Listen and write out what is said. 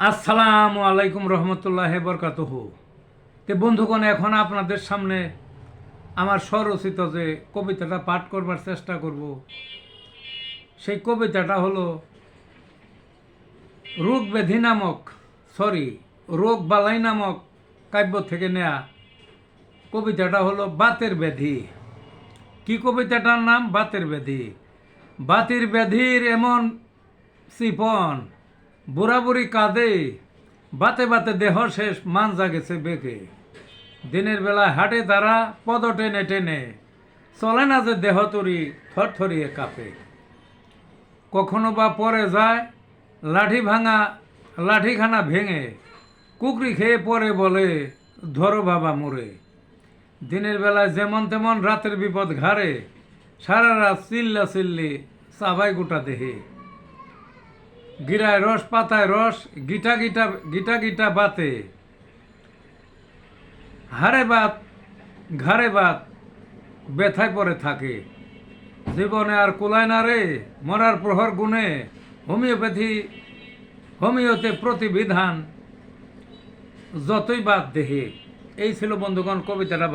আসসালামু আলাইকুম রহমতুল্লাহ বরকাতহ। তে বন্ধুগণ, এখন আপনাদের সামনে আমার স্বরচিত যে কবিতাটা পাঠ করবার চেষ্টা করব, সেই কবিতাটা হলো রোগ ব্যাধি নামক, সরি, রোগ বালাই নামক কাব্য থেকে নেয়া কবিতাটা হলো বাতের ব্যাধি। কি কবিতাটার নাম? বাতের ব্যাধি। বাতির ব্যাধির এমন সিপন বুড়াবুড়ি কাঁদে, বাতে বাতে দেহ শেষ মান জাগেছে বেগে। দিনের বেলা হাটে তারা, পদ টেনে টেনে। চলে না যে দেহ তরি থরথরিয়ে কাঁপে। কখনো বা পরে যায়, লাঠি ভাঙা, লাঠিখানা ভেঙে। কুকরি খেয়ে পরে বলে, ধরো বাবা মোরে। দিনের বেলায় যেমন তেমন রাতের বিপদ ঘাড়ে, সারা রাত চিল্লা চিল্লি চাবাই গোটা দেহে। গিরায় রস, পাতায় রস, গিটা গিটা গিটা গিটা বাতে। হারে বাত, ঘাড়ে বাত, ব্যথায় পড়ে থাকে। জীবনে আর কুলায় না রে, মরার প্রহর গুণে। হোমিওপ্যাথি, হোমিওতে প্রতিবিধান, যতই বাদ দেহে। এই ছিল বন্ধুগণ, কবিতাটা ভালো